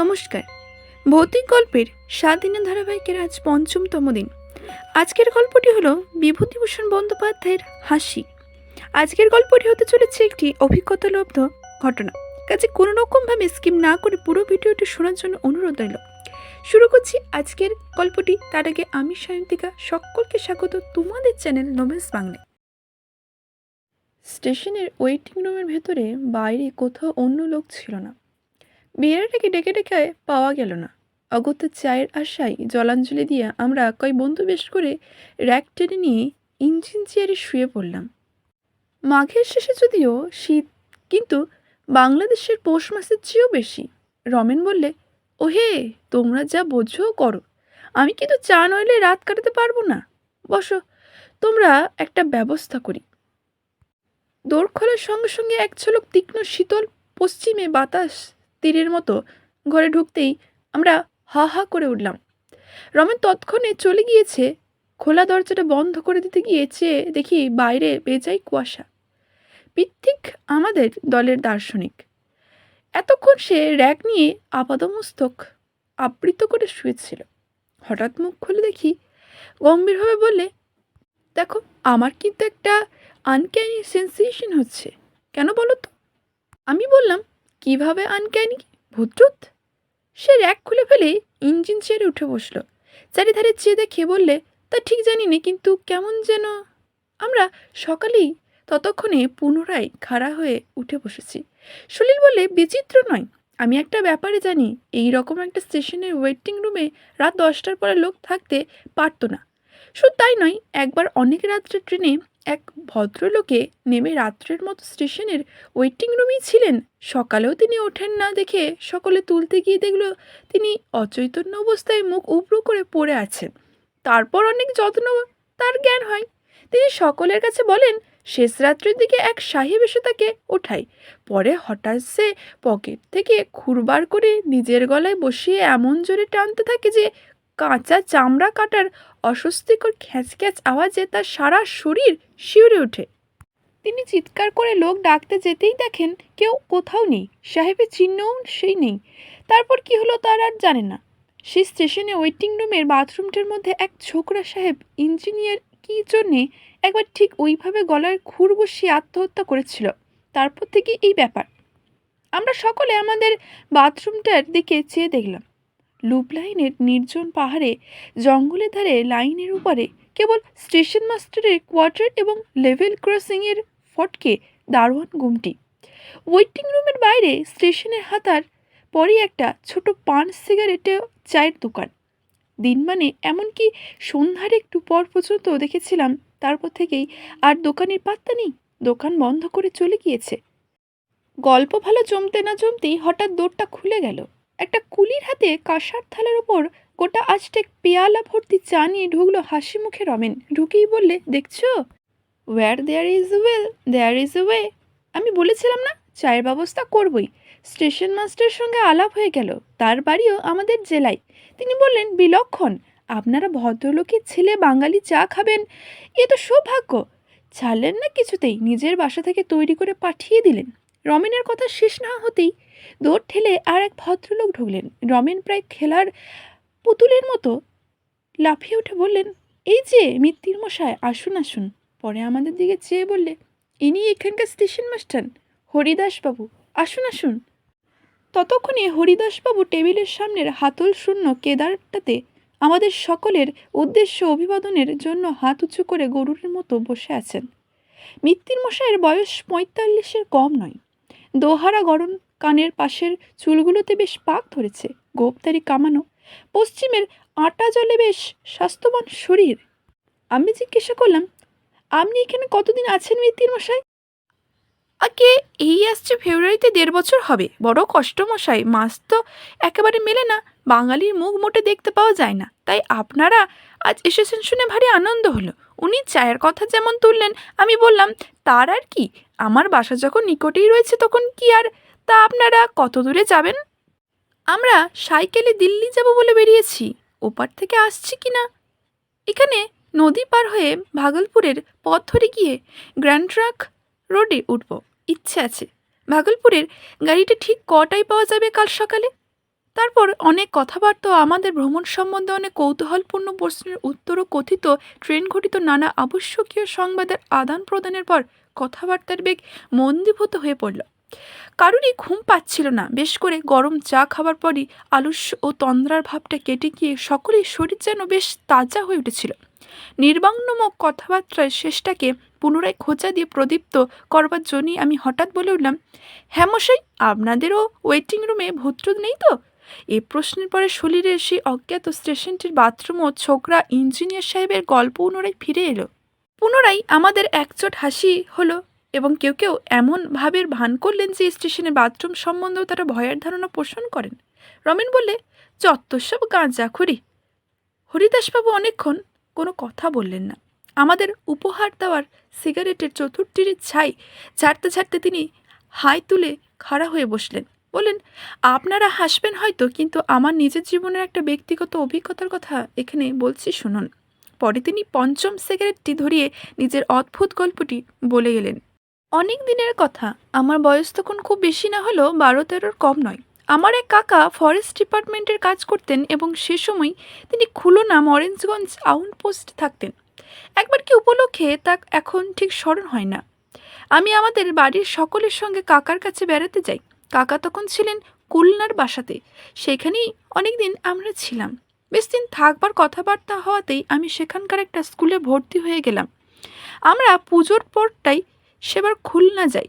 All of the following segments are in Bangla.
নমস্কার। ভৌতিক গল্পের সাত দিনের ধারাবাহিকের আজ পঞ্চমতম দিন। আজকের গল্পটি হলো বিভূতিভূষণ বন্দ্যোপাধ্যায়ের হাসি। আজকের গল্পটি হতে চলেছে একটি অভিজ্ঞতালব্ধ ঘটনা। কাজে কোনো রকমভাবে স্কিম না করে পুরো ভিডিওটি শোনার জন্য অনুরোধ রইল। শুরু করছি আজকের গল্পটি। তার আগে আমি সায়ন্তিকা, সকলকে স্বাগত তোমাদের চ্যানেল নোবেলস বাংলায়। স্টেশনের ওয়েটিং রুমের ভেতরে বাইরে কোথাও অন্য লোক ছিল না। বিয়েরাটাকে ডেকে ডেকে পাওয়া গেল না? অগত্য চায়ের আশায় জলাঞ্জলি দিয়ে আমরা কয় বন্ধু বেশ করে র্যাক টেনে নিয়ে ইঞ্জিন চেয়ারে শুয়ে পড়লাম। মাঘের শেষে যদিও শীত, কিন্তু বাংলাদেশের পৌষ মাসের চেয়েও বেশি। রমেন বললে, ওহে, তোমরা যা বোঝো করো। আমি কিন্তু চা নইলে রাত কাটাতে পারব না। বসো, তোমরা একটা ব্যবস্থা করি। দৌড় খোলার সঙ্গে সঙ্গে এক ঝলক তীক্ষ্ণ শীতল পশ্চিমে বাতাস তীরের মতো ঘরে ঢুকতেই আমরা হা হা করে উঠলাম। রমেন তৎক্ষণে চলে গিয়েছে, খোলা দরজাটা বন্ধ করে দিতে গিয়ে চেয়ে দেখি বাইরে বেজাই কুয়াশা। পিত্তিক আমাদের দলের দার্শনিক। এতক্ষণ সে র্যাক নিয়ে আপাদমস্তক আবৃত করে শুয়েছিল। হঠাৎ মুখ খুলে দেখি গম্ভীরভাবে বললে, দেখো, আমার কিন্তু একটা আনক্যানি সেন্সেশন হচ্ছে। কেন বলো তো? আমি বললাম কীভাবে আনক্যানি ভূতটুত সে র্যাক খুলে ফেলে ইঞ্জিন চেয়ারে উঠে বসল। চারিধারে চেয়ে দেখে বললে, তা ঠিক জানি না কিন্তু কেমন যেন? আমরা সকালেই ততক্ষণে পুনরায় খাড়া হয়ে উঠে বসেছি। সলিল বলে বিচিত্র নয়। আমি একটা ব্যাপারে জানি, এই রকম একটা স্টেশনের ওয়েটিং রুমে রাত দশটার পরে লোক থাকতে পারতো না। শুধু তাই নয়, একবার অনেক রাত্রে ট্রেনে এক ভদ্রলোকে নেমে রাত্রের মতো স্টেশনের ওয়েটিং রুমেই ছিলেন। সকালেও তিনি ওঠেন না দেখে সকলে তুলতে গিয়ে দেখল তিনি অচৈতন্য অবস্থায় মুখ উবড়ো করে পড়ে আছেন। তারপর অনেক যত্ন তার জ্ঞান হয়। তিনি সকলের কাছে বলেন, শেষ রাত্রির দিকে এক সাহেব এসে তাকে ওঠায়। পরে হঠাৎ সে পকেট থেকে খুরবার করে নিজের গলায় বসিয়ে এমন জোরে টানতে থাকে যে কাঁচা চামড়া কাটার অস্বস্তিকর খ্যাঁচ খ্যাঁচ আওয়াজে তার সারা শরীর শিউরে ওঠে। তিনি চিৎকার করে লোক ডাকতে যেতেই দেখেন কেউ কোথাও নেই, সাহেবের চিহ্নও সেই নেই। তারপর কি হলো তার আর জানে না। সেই স্টেশনে ওয়েটিং রুমের বাথরুমটার মধ্যে এক ছোকরা সাহেব, ইঞ্জিনিয়ার কী জন্যে একবার ঠিক ওইভাবে গলায় খুর বসিয়ে আত্মহত্যা করেছিল, তারপর থেকে এই ব্যাপার। আমরা সকলে আমাদের বাথরুমটার দিকে চেয়ে দেখলাম। লুপ লাইনের নির্জন পাহাড়ে, জঙ্গলের ধারে লাইনের উপরে, কেবল স্টেশন মাস্টারের কোয়ার্টার এবং লেভেল ক্রসিংয়ের ফটকে দারোয়ান গুমটি। ওয়েটিং রুমের বাইরে স্টেশনের হাতার পরেই একটা ছোট পান সিগারেটেও চায়ের দোকান। দিন মানে এমনকি সন্ধ্যার একটু পর পর্যন্ত দেখেছিলাম, তারপর থেকেই আর দোকানের পাত্তা নেই, দোকান বন্ধ করে চলে গিয়েছে। গল্প ভালো জমতে না জমতেই হঠাৎ দৌড়টা খুলে গেল। একটা কুলির হাতে কাঁসার থালার ওপর গোটা আজটেক পেয়ালা ভর্তি চা নিয়ে ঢুকলো হাসি মুখে রমেন। ঢুকেই বললে, দেখছ? Where there is will there is way আমি বলেছিলাম না, চায়ের ব্যবস্থা করবই। স্টেশন মাস্টারের সঙ্গে আলাপ হয়ে গেল, তার বাড়িও আমাদের জেলায়। তিনি বললেন, বিলক্ষণ, আপনারা ভদ্রলোকের ছেলে বাঙালি চা খাবেন, এ তো সৌভাগ্য। ছাড়লেন না কিছুতেই, নিজের বাসা থেকে তৈরি করে পাঠিয়ে দিলেন। রমেনের কথা শেষ না হতেই দৌড় ঠেলে আর এক ভদ্রলোক ঢুকলেন। রমেন প্রায় খেলার পুতুলের মতো লাফিয়ে উঠে বললেন, এই যে মিত্তির মশায় আসুন আসুন। পরে আমাদের দিকে চেয়ে বললে, ইনি এখানকার স্টেশন মাস্টার, হরিদাসবাবু। আসুন আসুন। ততক্ষণে হরিদাসবাবু টেবিলের সামনের হাতল শূন্য কেদারটাতে আমাদের সকলের উদ্দেশ্য অভিবাদনের জন্য হাত উঁচু করে গরুরের মতো বসে আছেন। মিত্তির মশাইয়ের বয়স পঁয়তাল্লিশের কম নয়। দোহারা গরম কানের পাশের চুলগুলোতে বেশ পাক ধরেছে গোপতারি কামানো। পশ্চিমের আটা জলে বেশ স্বাস্থ্যবান শরীর। আমি জিজ্ঞাসা করলাম, আপনি এখানে কতদিন আছেন মিত্তির মশাই আগে এই আসছে ফেব্রুয়ারিতে দেড় বছর হবে। বড় কষ্ট মশাই মাস তো একেবারে মেলে না। বাঙালির মুখ মোটে দেখতে পাওয়া যায় না। তাই আপনারা আজ এসেছেন শুনে ভারী আনন্দ হলো। উনি চায়ের কথা যেমন তুললেন, আমি বললাম, তার আর কি? আমার বাসা যখন নিকটেই রয়েছে তখন কি আর তা আপনারা কত দূরে যাবেন? আমরা সাইকেলে দিল্লি যাব বলে বেরিয়েছি। ওপার থেকে আসছি কি না? এখানে নদী পার হয়ে ভাগলপুরের পথ ধরে গিয়ে গ্র্যান্ড ট্রাক রোডে উঠব। ইচ্ছে আছে। ভাগলপুরের গাড়িটা ঠিক কটায় পাওয়া যাবে কাল সকালে? তারপর অনেক কথাবার্তা আমাদের ভ্রমণ সম্বন্ধে অনেক কৌতূহলপূর্ণ প্রশ্নের উত্তর ও কথিত ট্রেন ঘটিত নানা আবশ্যকীয় সংবাদের আদান প্রদানের পর কথাবার্তার বেগ মন্দীভূত হয়ে পড়ল। কারুরই ঘুম পাচ্ছিল না। বেশ করে গরম চা খাবার পরই আলস্য ও তন্দ্রার ভাবটা কেটে গিয়ে সকলেই শরীর যেন বেশ তাজা হয়ে উঠেছিল। নির্বাণমক কথাবার্তায় শেষটাকে পুনরায় খোঁচা দিয়ে প্রদীপ্ত করবার জন্যই আমি হঠাৎ বলে উঠলাম হ্যাঁ মশাই, আপনাদেরও ওয়েটিং রুমে ভূত্র নেই তো? এ প্রশ্নের পরে শরীরের সেই অজ্ঞাত স্টেশনটির বাথরুম ও ছোকরা ইঞ্জিনিয়ার সাহেবের গল্প পুনরায় ফিরে এলো। পুনরায় আমাদের একচোট হাসি হলো এবং কেউ কেউ এমন ভাবের ভান করলেন যে স্টেশনে বাথরুম সম্বন্ধেও তারা ভয়ের ধারণা পোষণ করেন। রমেন বললে চত্বর গাঁজাখুরি হরিদাসবাবু অনেকক্ষণ কোনো কথা বললেন না। আমাদের উপহার দেওয়ার সিগারেটের চতুর্থীর ছাই ছাড়তে ছাড়তে তিনি হাই তুলে খাড়া হয়ে বসলেন। বললেন, আপনারা হাসবেন হয়তো, কিন্তু আমার নিজের জীবনের একটা ব্যক্তিগত অভিজ্ঞতার কথা এখানে বলছি শুনুন। পরে তিনি পঞ্চম সিগারেটটি ধরিয়ে নিজের অদ্ভুত গল্পটি বলে গেলেন। অনেক দিনের কথা। আমার বয়স তখন খুব বেশি না হলেও বারো তেরোর কম নয়। আমার এক কাকা ফরেস্ট ডিপার্টমেন্টের কাজ করতেন এবং সে সময় তিনি খুলনা মরেঞ্জগঞ্জ আউটপোস্ট থাকতেন। একবার কি উপলক্ষে তা এখন ঠিক স্মরণ হয় না। আমি আমাদের বাড়ির সকলের সঙ্গে কাকার কাছে বেড়াতে যাই। কাকা তখন ছিলেন কুলনার বাসাতে। সেখানেই অনেকদিন আমরা ছিলাম। বেশ দিন থাকবার কথাবার্তা হওয়াতেই আমি সেখানকার একটা স্কুলে ভর্তি হয়ে গেলাম। আমরা পুজোর পরটাই সেবার খুলনা যাই।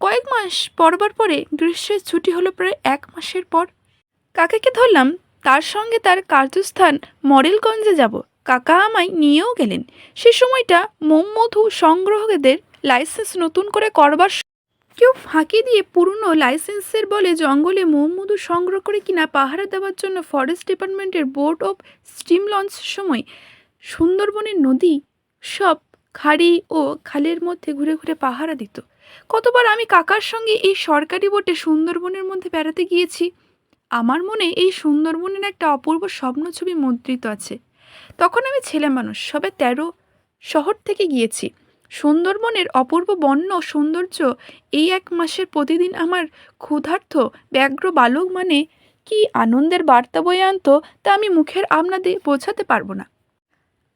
কয়েক মাস পরবার পরে গ্রীষ্মের ছুটি হলো প্রায় এক মাসের পর। কাকাকে ধরলাম, তার সঙ্গে তার কার্যস্থান মডেলগঞ্জে যাব। কাকা আমায় নিয়েও গেলেন। সে সময়টা মোমমধু সংগ্রহকদের লাইসেন্স নতুন করে করবার কেউ ফাঁকি দিয়ে পুরনো লাইসেন্সের বলে জঙ্গলে মোমমধু সংগ্রহ করে কিনা পাহারা দেওয়ার জন্য ফরেস্ট ডিপার্টমেন্টের বোর্ড অফ স্টিম লঞ্চ সময় সুন্দরবনের নদী সব খাড়ি ও খালের মধ্যে ঘুরে ঘুরে পাহারা দিত। কতবার আমি কাকার সঙ্গে এই সরকারি বোটে সুন্দরবনের মধ্যে বেড়াতে গিয়েছি, আমার মনে এই সুন্দরবনের একটা অপূর্ব স্বপ্ন ছবি মুদ্রিত আছে। তখন আমি ছেলে মানুষ, সবে তেরো শহর থেকে গিয়েছি। সুন্দরবনের অপূর্ব বন্য সৌন্দর্য এই এক মাসের প্রতিদিন আমার ক্ষুধার্থ ব্যগ্র বালক মানে কি আনন্দের বার্তা বয়ে আনতো তা আমি মুখের আপনাদে বোঝাতে পারব না।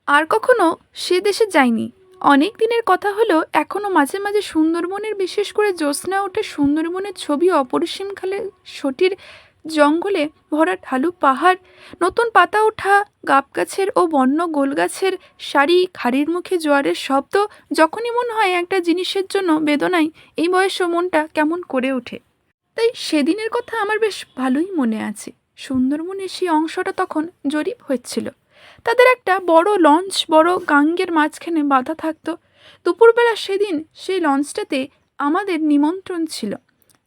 আর কখনো সে দেশে যাইনি। অনেক দিনের কথা হলো এখনও মাঝে মাঝে সুন্দরবনের বিশেষ করে জ্যোৎস্না ওঠে সুন্দরবনের ছবি অপরিসীম খালে সটির জঙ্গলে ভরা ঢালু পাহাড়, নতুন পাতা ওঠা গাব গাছের ও বন্য গোল গাছের সারি খাড়ির মুখে জোয়ারের শব্দ, যখনই মনে হয় একটা জিনিসের জন্য বেদনায়, এই বয়সে মনটা কেমন করে ওঠে। তাই সেদিনের কথা আমার বেশ ভালোই মনে আছে। সুন্দরবনের সেই অংশটা তখন জরিপ হচ্ছিল। তাদের একটা বড় লঞ্চ, বড় গাঙ্গের মাঝখানে বাঁধা থাকতো। দুপুরবেলা সেদিন সেই লঞ্চটাতে আমাদের নিমন্ত্রণ ছিল।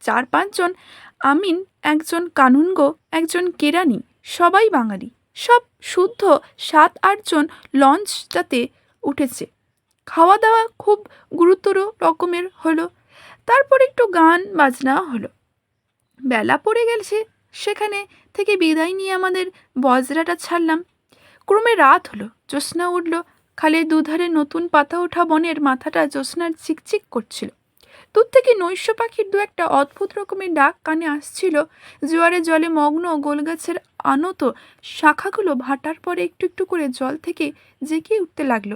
চার পাঁচজন, আমিন, একজন কানুনগো, একজন কেরানি, সবাই বাঙালি। সব শুদ্ধ সাত আটজন লঞ্চটাতে উঠেছে। খাওয়া দাওয়া খুব গুরুতর রকমের হলো। তারপর একটু গান বাজনা হলো। বেলা পড়ে গেছে, সেখানে থেকে বিদায় নিয়ে আমাদের বজরাটা ছাড়লাম। ক্রমে রাত হলো। জ্যোৎস্না উঠল। খালের দুধারে নতুন পাতা ওঠা বনের মাথাটা জ্যোৎস্নার চিকচিক করছিল। দূর থেকে নৈশ পাখির দু একটা অদ্ভুত রকমের ডাক কানে আসছিল। জোয়ারে জলে মগ্ন গোলগাছের আনত শাখাগুলো ভাটার পরে একটু একটু করে জল থেকে জেগে উঠতে লাগল।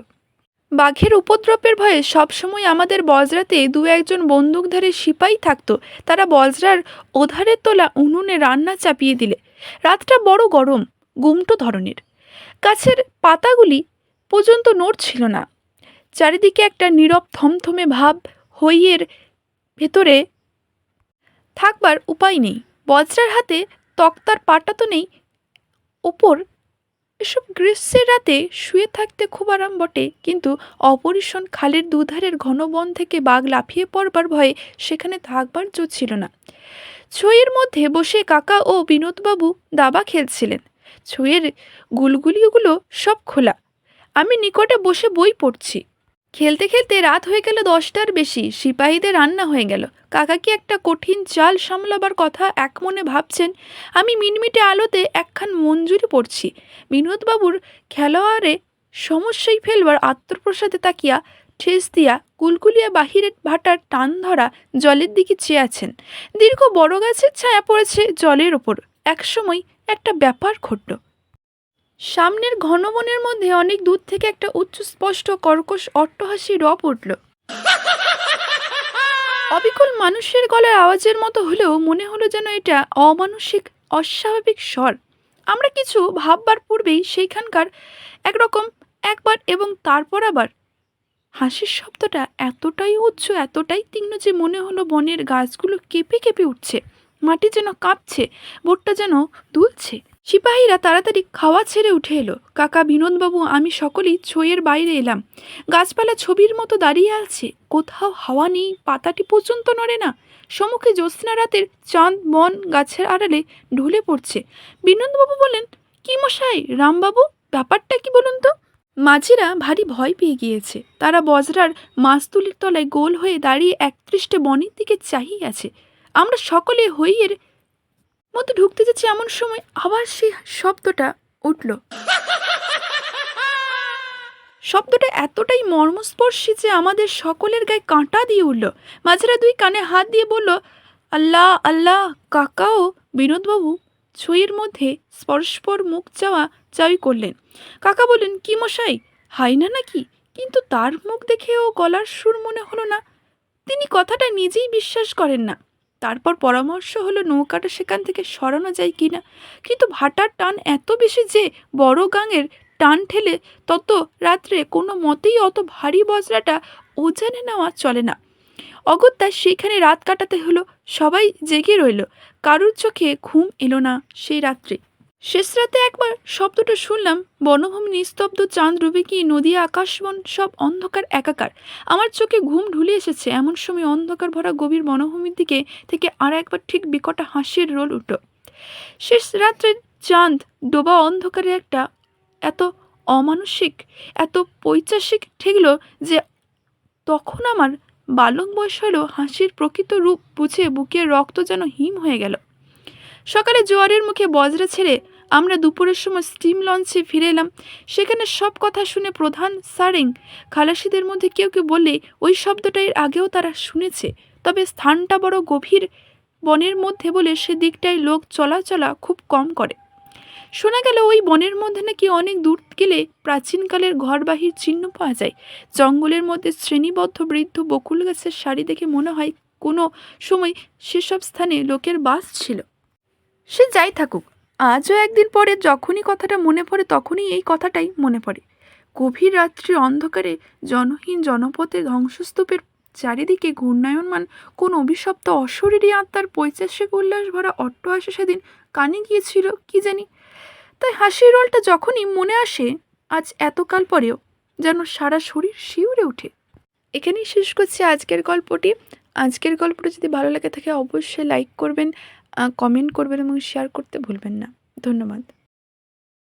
বাঘের উপদ্রবের ভয়ে সবসময় আমাদের বজরাতে দু একজন বন্দুকধারী সিপাই থাকতো। তারা বজরার ওধারে তোলা উনুনে রান্না চাপিয়ে দিলে। রাতটা বড় গরম, গুমটো ধরনের। গাছের পাতাগুলি পর্যন্ত নড়ছিল না। চারিদিকে একটা নীরব থমথমে ভাব হইয়ের ভেতরে থাকবার উপায় নেই। বজ্রার হাতে তক্তার পাটা তো নেই। ওপর এসব গ্রীষ্মের রাতে শুয়ে থাকতে খুব আরাম বটে, কিন্তু অপরিসন খালের দুধারের ঘন বন থেকে বাঘ লাফিয়ে পড়বার ভয়ে সেখানে থাকবার জো ছিল না। ছইয়ের মধ্যে বসে কাকা ও বিনোদবাবু দাবা খেলছিলেন। ছইয়ের গুলগুলিগুলো সব খোলা। আমি নিকটে বসে বই পড়ছি। খেলতে খেলতে রাত হয়ে গেল দশটার বেশি। সিপাহীদের রান্না হয়ে গেল। কাকা কি একটা কঠিন চাল সামলাবার কথা এক মনে ভাবছেন? আমি মিনমিটে আলোতে একখান মঞ্জুরি পড়ছি। বিনোদবাবুর খেলোয়াড়ে সমস্যায় ফেলবার আত্মপ্রসাদে তাকিয়া ঠেস দিয়া কুলকুলিয়া বাহিরের ভাটার টান ধরা জলের দিকে চেয়ে আছেন। দীর্ঘ বড় গাছের ছায়া পড়েছে জলের ওপর। একসময় একটা ব্যাপার ঘটল। সামনের ঘন বনের মধ্যে অনেক দূর থেকে একটা উচ্চ স্পষ্ট কর্কশ অট্টহাসি রব উঠল। অবিকল মানুষের গলার আওয়াজের মতো হলেও মনে হলো যেন এটা অমানসিক, অস্বাভাবিক স্বর। আমরা কিছু ভাববার পূর্বেই সেইখানকার একরকম একবার এবং তারপর আবার। হাসির শব্দটা এতটাই উচ্চ, এতটাই তীক্ষ্ণ যে মনে হলো বনের গাছগুলো কেঁপে কেঁপে উঠছে। মাটি যেন কাঁপছে, বোটটা যেন দুলছে। সিপাহীরা তাড়াতাড়ি খাওয়া ছেড়ে উঠে এলো। কাকা বিনোদবাবু, আমি সকলেই ছইয়ের বাইরে এলাম। গাছপালা ছবির মতো দাঁড়িয়ে আছে। কোথাও হাওয়া নেই, পাতাটি পর্যন্ত নড়ে না। সম্মুখে জ্যোৎস্না রাতের চাঁদ, বন, গাছের আড়ালে ঢুলে পড়ছে। বিনোদবাবু বলেন, কি মশাই, রামবাবু, ব্যাপারটা কি বলুন তো? মাঝিরা ভারী ভয় পেয়ে গিয়েছে। তারা বজরার মাছতুলির তলায় গোল হয়ে দাঁড়িয়ে একত্রিশটে বনের দিকে চাহিয়ে আছে। আমরা সকলে হইয়ের মতো ঢুকতে যাচ্ছি এমন সময় আবার সেই শব্দটা উঠল। শব্দটা এতটাই মর্মস্পর্শী যে আমাদের সকলের গায়ে কাঁটা দিয়ে উঠল। মাঝেরা দুই কানে হাত দিয়ে বলল, আল্লাহ আল্লাহ, কাকাও বিনোদবাবু। ছইয়ের মধ্যে স্পরস্পর মুখ চাওয়া চাওই করলেন। কাকা বললেন, কি মশাই হাই না নাকি? কিন্তু তার মুখ দেখে ও গলার সুর মনে হলো না। তিনি কথাটা নিজেই বিশ্বাস করেন না। তারপর পরামর্শ হলো নৌকাটা সেখান থেকে সরানো যায় কি না কিন্তু ভাটার টান এত বেশি যে বড় গাঙের টান ঠেলে তত রাত্রে কোনো মতেই অত ভারী বজরাটা ওজানে নেওয়া চলে না। অগত্যা সেখানে রাত কাটাতে হলো, সবাই জেগে রইল। কারুর চোখে ঘুম এলো না সেই রাত্রে। শেষ রাতে একবার শব্দটা শুনলাম, বনভূমি নিস্তব্ধ চাঁদ গিয়ে নদী আকাশবন সব অন্ধকার, একাকার। আমার চোখে ঘুম ঢুলে এসেছে, এমন সময় অন্ধকার ভরা গভীর বনভূমির দিকে থেকে আর একবার ঠিক বিকটা হাসির রোল উঠল। শেষ রাত্রে চাঁদ ডোবা অন্ধকারে একটা এত অমানসিক, এত পৈচাসিক ঠেকল যে তখন আমার বালক বয়স হলেও হাসির প্রকৃত রূপ বুঝে বুকের রক্ত যেন হিম হয়ে গেল। সকালে জোয়ারের মুখে বজরা ছেড়ে আমরা দুপুরের সময় স্টিম লঞ্চে ফিরে এলাম। সেখানে সব কথা শুনে প্রধান সারেং খালাসিদের মধ্যে কেউ কেউ বললে, ওই শব্দটা আগেও তারা শুনেছে। তবে স্থানটা বড় গভীর বনের মধ্যে বলে সে দিকটায় লোক চলাচলা খুব কম করে। শোনা গেল ওই বনের মধ্যে নাকি অনেক দূর গেলে প্রাচীনকালের ঘরবাহির চিহ্ন পাওয়া যায়। জঙ্গলের মধ্যে শ্রেণীবদ্ধ বৃদ্ধ বকুল গাছের শাড়ি দেখে মনে হয় কোনো সময় সেসব স্থানে লোকের বাস ছিল। সে যাই থাকুক আজও একদিন পরে যখনই কথাটা মনে পড়ে, তখনই এই কথাটাই মনে পড়ে। গভীর রাত্রি অন্ধকারে জনহীন জনপথে ধ্বংসস্তূপের চারিদিকে ঘূর্ণায়নমান কোন অভিশপ্ত অশরীরী আত্মার পৈচাসিক উল্লাস ভরা অট্টহাসে সেদিন কানে গিয়েছিল, কি জানি? তাই হাসির রোলটা যখনই মনে আসে, আজ এতকাল পরেও যেন সারা শরীর শিউরে ওঠে। এখানেই শেষ করছি আজকের গল্পটি। আজকের গল্পটা যদি ভালো লাগে থাকে, অবশ্যই লাইক করবেন। কমেন্ট করবেন এবং শেয়ার করতে ভুলবেন না। ধন্যবাদ।